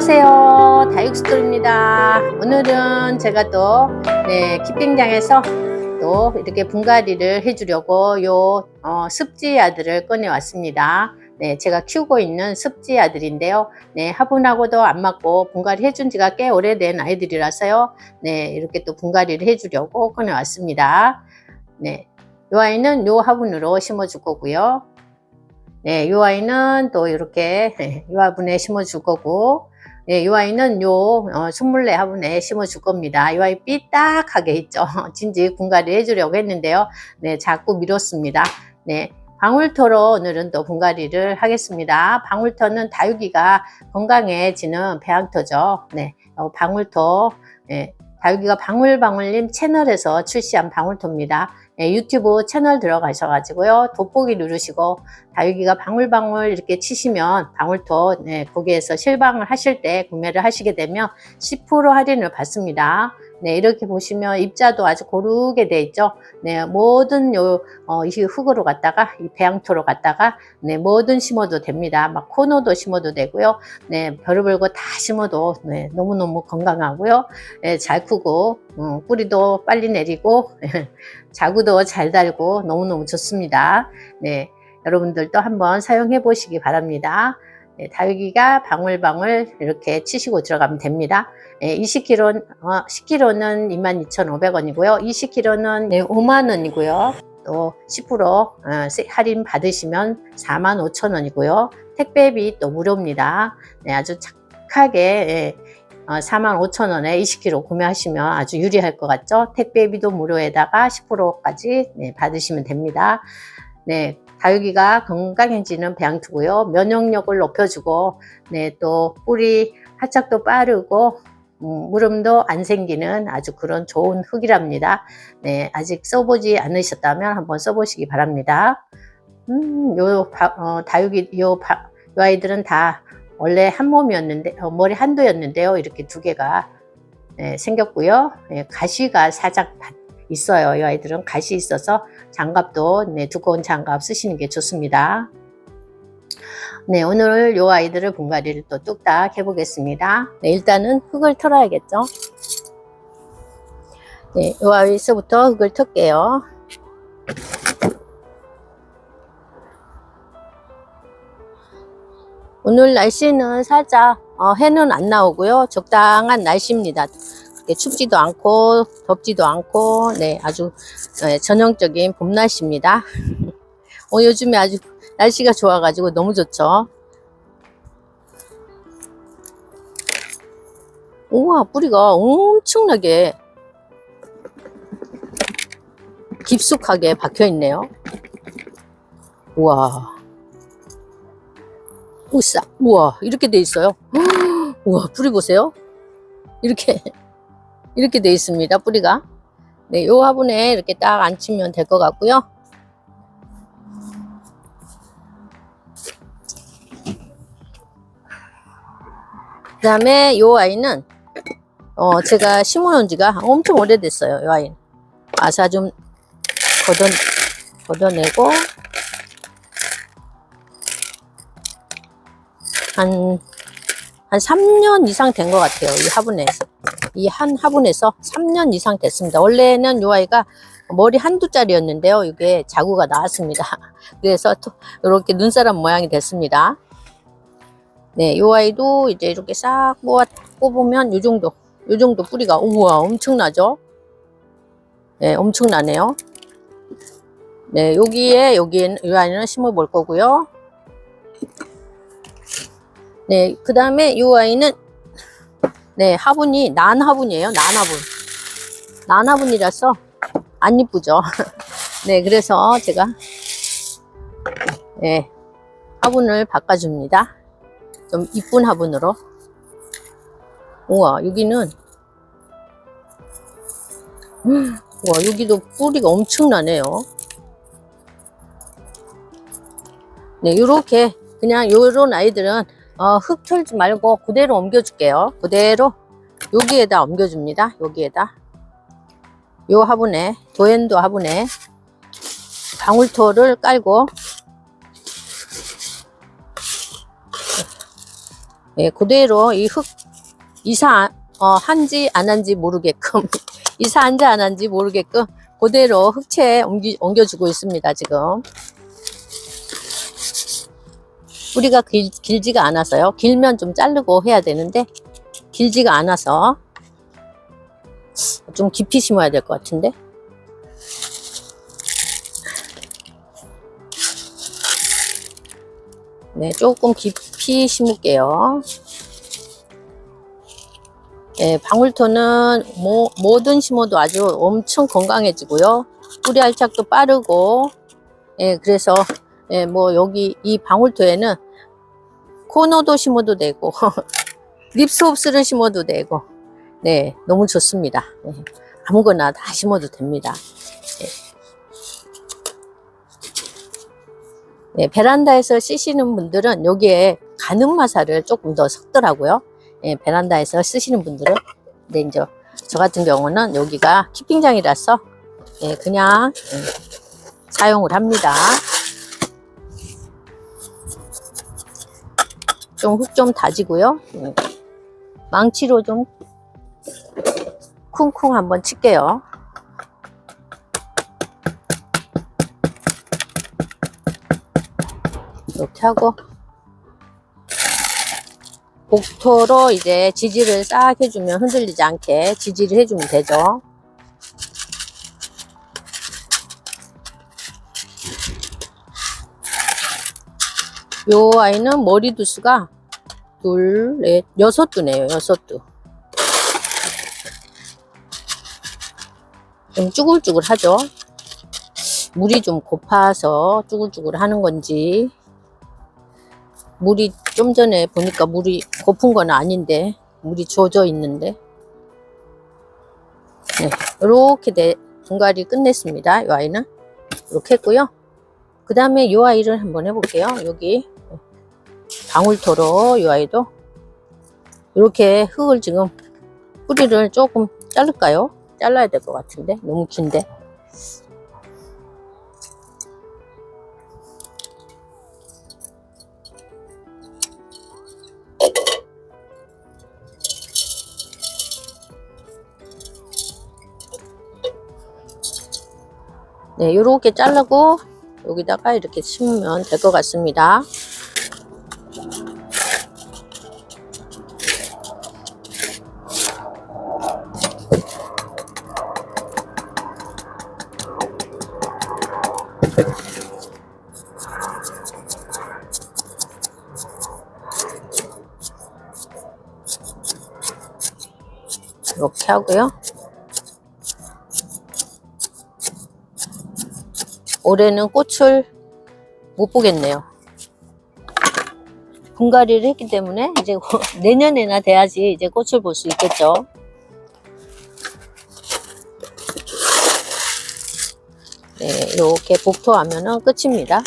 안녕하세요. 다육스토리입니다. 오늘은 제가 또 네, 키핑장에서 또 이렇게 분갈이를 해주려고 요 어, 습지 아들을 꺼내 왔습니다. 네, 제가 키우고 있는 습지 아들인데요. 네, 화분하고도 안 맞고 분갈이 해준 지가 꽤 오래된 아이들이라서요. 네, 이렇게 또 분갈이를 해주려고 꺼내 왔습니다. 네, 요 아이는 요 화분으로 심어줄 거고요. 네, 이 아이는 또 이렇게 네, 이 화분에 심어줄 거고, 네, 이 아이는 요 어, 순물레 화분에 심어 줄 겁니다. 이 아이 삐딱하게 있죠. 진지 분갈이 해주려고 했는데요. 네, 자꾸 미뤘습니다. 네, 방울토로 오늘은 또 분갈이를 하겠습니다. 방울토는 다육이가 건강해지는 배양토죠. 네, 어, 방울토, 네, 다육이가 방울방울님 채널에서 출시한 방울토입니다. 네, 유튜브 채널 들어가셔가지고요. 돋보기 누르시고 다육이가 방울방울 이렇게 치시면 방울토 네, 거기에서 실방을 하실 때 구매를 하시게 되면 10% 할인을 받습니다. 네, 이렇게 보시면 입자도 아주 고르게 돼 있죠. 네, 모든 요, 어, 이 흙으로 갖다가, 이 배양토로 갖다가, 네, 뭐든 심어도 됩니다. 막 코너도 심어도 되고요. 네, 별을 벌고 다 심어도, 네, 너무너무 건강하고요. 네, 잘 크고, 음, 뿌리도 빨리 내리고, 자구도 잘 달고, 너무너무 좋습니다. 네, 여러분들도 한번 사용해 보시기 바랍니다. 네, 다육이가 방울방울 이렇게 치시고 들어가면 됩니다. 네, 20kg, 어, 10kg는 22,500원이고요. 20kg는 네, 5만원이고요. 또 10% 어, 할인 받으시면 45,000원이고요. 택배비 또 무료입니다. 네, 아주 착하게 예, 어, 45,000원에 20kg 구매하시면 아주 유리할 것 같죠? 택배비도 무료에다가 10%까지 네, 받으시면 됩니다. 네, 다육이가 건강해지는 배양토고요. 면역력을 높여주고, 네, 또 뿌리 활착도 빠르고, 음, 무름도 안 생기는 아주 그런 좋은 흙이랍니다. 네, 아직 써보지 않으셨다면 한번 써보시기 바랍니다. 음, 요 바, 어, 다육이, 요, 바, 요 아이들은 다 원래 한 몸이었는데, 어, 머리 한도였는데요. 이렇게 두 개가 네, 생겼고요. 네, 가시가 살짝 있어요. 이 아이들은 가시 있어서 장갑도 네, 두꺼운 장갑 쓰시는 게 좋습니다. 네, 오늘 이 아이들을 분갈이를 또 뚝딱 해보겠습니다. 네, 일단은 흙을 털어야겠죠. 네, 이 아이서부터 흙을 털게요. 오늘 날씨는 살짝 어, 해는 안 나오고요. 적당한 날씨입니다. 춥지도 않고 덥지도 않고 네 아주 네, 전형적인 봄 날씨입니다. 어, 요즘에 아주 날씨가 좋아가지고 너무 좋죠. 우와 뿌리가 엄청나게 깊숙하게 박혀 있네요. 우와 우싸 우와 이렇게 돼 있어요. 우와 뿌리 보세요. 이렇게 이렇게 돼 있습니다. 뿌리가. 네, 요 화분에 이렇게 딱 앉히면 될 것 같고요. 그 다음에 요 아이는 어 제가 심어놓은 지가 엄청 오래됐어요. 요 아이는. 아사 좀 걷어, 걷어내고 한, 한 3년 이상 된 것 같아요. 이 화분에서. 이 한 화분에서 3년 이상 됐습니다. 원래는 요 아이가 머리 한두 짜리였는데요. 이게 자구가 나왔습니다. 그래서 이렇게 눈사람 모양이 됐습니다. 네, 요 아이도 이제 이렇게 싹 뽑아, 뽑으면 요 정도, 요 정도 뿌리가, 우와, 엄청나죠? 네, 엄청나네요. 네, 여기에, 여기에, 이 아이는 심어 볼 거고요. 네, 그 다음에 이 아이는 네, 화분이 난 화분이에요. 난 화분. 난 화분이라서 안 이쁘죠. 네, 그래서 제가 네, 화분을 바꿔줍니다. 좀 이쁜 화분으로. 우와, 여기는 우와, 여기도 뿌리가 엄청나네요. 네, 요렇게 그냥 요런 아이들은 어, 흙 털지 말고 그대로 옮겨줄게요. 그대로 여기에다 옮겨줍니다. 여기에다. 요 화분에, 도엔도 화분에 방울토를 깔고 예, 그대로 이 흙 이사 어, 한지 안 한지 모르게끔 이사 한지 안 한지 모르게끔 그대로 흙채에 옮기, 옮겨주고 있습니다 지금 뿌리가 길, 길지가 않아서요. 길면 좀 자르고 해야 되는데 길지가 않아서 좀 깊이 심어야 될 것 같은데? 네 조금 깊이 심을게요. 예, 방울토는 뭐, 뭐든 심어도 아주 엄청 건강해지고요. 뿌리 알착도 빠르고, 예, 그래서, 예, 뭐, 여기 이 방울토에는 코너도 심어도 되고, 립스옵스를 심어도 되고, 네, 너무 좋습니다. 예, 아무거나 다 심어도 됩니다. 예. 예, 베란다에서 쓰시는 분들은 여기에 가늠 마사를 조금 더 섞더라고요. 예, 베란다에서 쓰시는 분들은 근데 이제 저 같은 경우는 여기가 키핑장이라서 예, 그냥 예, 사용을 합니다. 좀 흙 좀 다지고요. 예, 망치로 좀 쿵쿵 한번 칠게요. 이렇게 하고 복토로 이제 지지를 싹 해주면 흔들리지 않게 지지를 해주면 되죠. 요 아이는 머리 두수가 둘, 넷, 여섯 두네요. 여섯 두. 좀 쭈글쭈글 하죠. 물이 좀 고파서 쭈글쭈글 하는 건지 물이 좀 전에 보니까 물이 고픈 건 아닌데 물이 젖어 있는데 네, 이렇게 내 분갈이 끝냈습니다. 이 아이는 이렇게 했고요. 그 다음에 이 아이를 한번 해볼게요. 여기 방울토로 이 아이도 이렇게 흙을 지금 뿌리를 조금 자를까요? 잘라야 될 것 같은데 너무 긴데 네, 요렇게 자르고 여기다가 이렇게 심으면 될 것 같습니다. 이렇게 하고요. 올해는 꽃을 못 보겠네요. 분갈이를 했기 때문에 이제 내년에나 돼야지 이제 꽃을 볼 수 있겠죠. 네, 이렇게 복토하면은 끝입니다.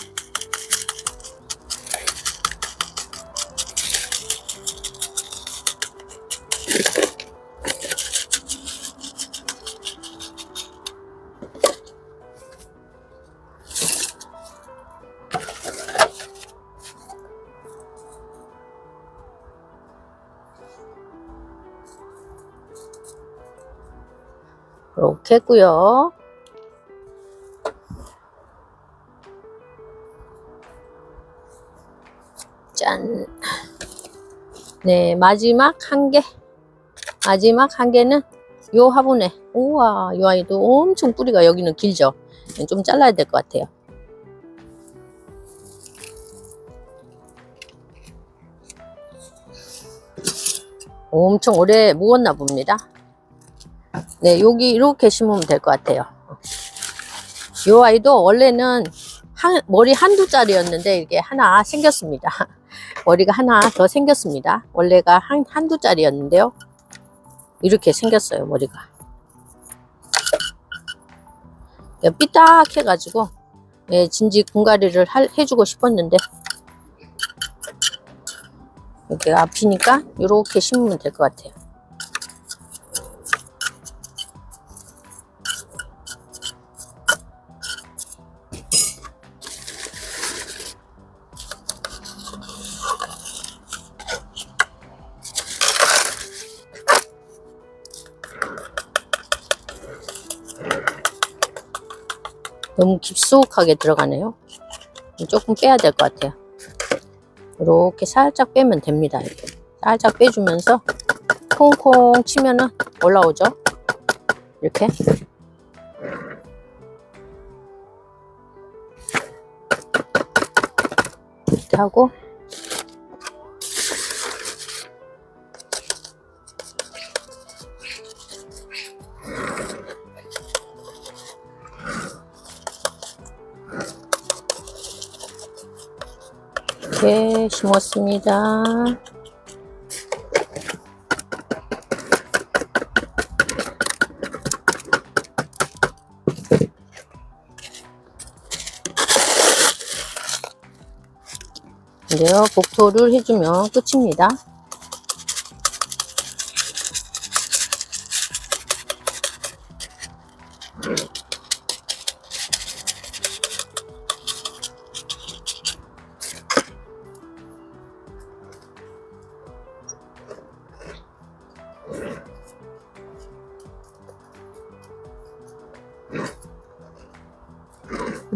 이렇게 했고요. 짠. 네, 마지막 한 개. 마지막 한 개는 요 화분에. 우와, 이 아이도 엄청 뿌리가 여기는 길죠? 좀 잘라야 될 것 같아요. 엄청 오래 묵었나 봅니다. 네, 여기 이렇게 심으면 될 것 같아요. 이 아이도 원래는 한, 머리 한두 짜리였는데 이게 하나 생겼습니다. 머리가 하나 더 생겼습니다. 원래가 한, 한두 짜리였는데요. 이렇게 생겼어요, 머리가. 삐딱 해가지고, 예, 진지 분갈이를 할- 해주고 싶었는데, 여기 앞이니까 이렇게 심으면 될 것 같아요. 너무 깊숙하게 들어가네요. 조금 빼야 될 것 같아요. 이렇게 살짝 빼면 됩니다. 이렇게. 살짝 빼주면서 콩콩 치면은 올라오죠. 이렇게. 이렇게 하고 심었습니다. 이제요, 복토를 해주면 끝입니다.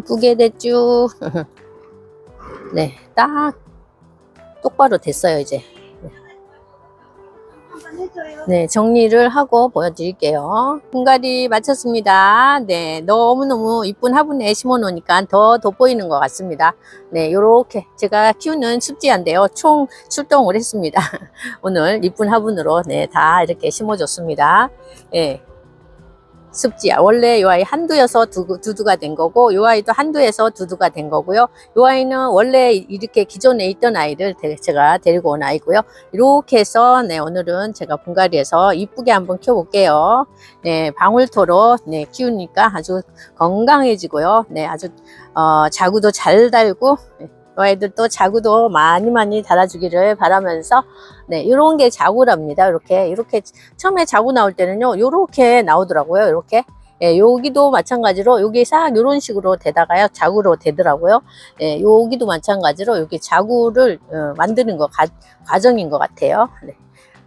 이쁘게 됐죠? 네, 딱 똑바로 됐어요, 이제. 네, 정리를 하고 보여드릴게요. 분갈이 마쳤습니다. 네, 너무너무 이쁜 화분에 심어 놓으니까 더 돋보이는 것 같습니다. 네, 요렇게 제가 키우는 습지한데요. 총 출동을 했습니다. 오늘 이쁜 화분으로 네, 다 이렇게 심어줬습니다. 네, 습지야. 원래 요 아이 한두여서 두, 두두가 된 거고, 요 아이도 한두에서 두두가 된 거고요. 요 아이는 원래 이렇게 기존에 있던 아이를 데- 제가 데리고 온 아이고요. 이렇게 해서, 네, 오늘은 제가 분갈이에서 이쁘게 한번 키워볼게요. 네, 방울토로, 네, 키우니까 아주 건강해지고요. 네, 아주, 어, 자구도 잘 달고, 네, 요 아이들도 자구도 많이 많이 달아주기를 바라면서, 네, 이런 게 자구랍니다. 이렇게, 이렇게 처음에 자구 나올 때는요, 요렇게 나오더라고요. 이렇게. 예, 여기도 마찬가지로 여기 싹 이런 식으로 되다가요 자구로 되더라고요. 예, 여기도 마찬가지로 여기 자구를 어, 만드는 거 가, 과정인 것 같아요. 네,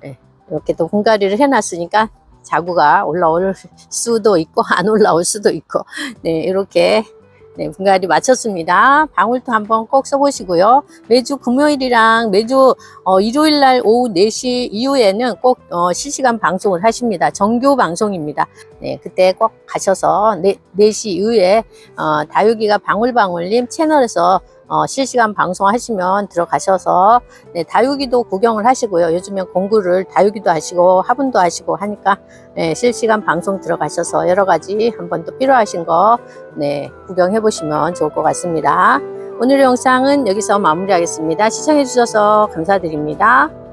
네, 이렇게 또 분갈이를 해놨으니까 자구가 올라올 수도 있고 안 올라올 수도 있고 네 이렇게 네, 분갈이 마쳤습니다. 방울토 한번 꼭 써보시고요. 매주 금요일이랑 매주 어, 일요일 날 오후 4시 이후에는 꼭 어, 실시간 방송을 하십니다. 정규 방송입니다. 네, 그때 꼭 가셔서 4, 4시 이후에 어, 다육이가 방울방울님 채널에서 어, 실시간 방송하시면 들어가셔서 네, 다육이도 구경을 하시고요. 요즘엔 공구를 다육이도 하시고 화분도 하시고 하니까 네, 실시간 방송 들어가셔서 여러 가지 한번 또 필요하신 거 네, 구경해 보시면 좋을 것 같습니다. 오늘의 영상은 여기서 마무리하겠습니다. 시청해 주셔서 감사드립니다.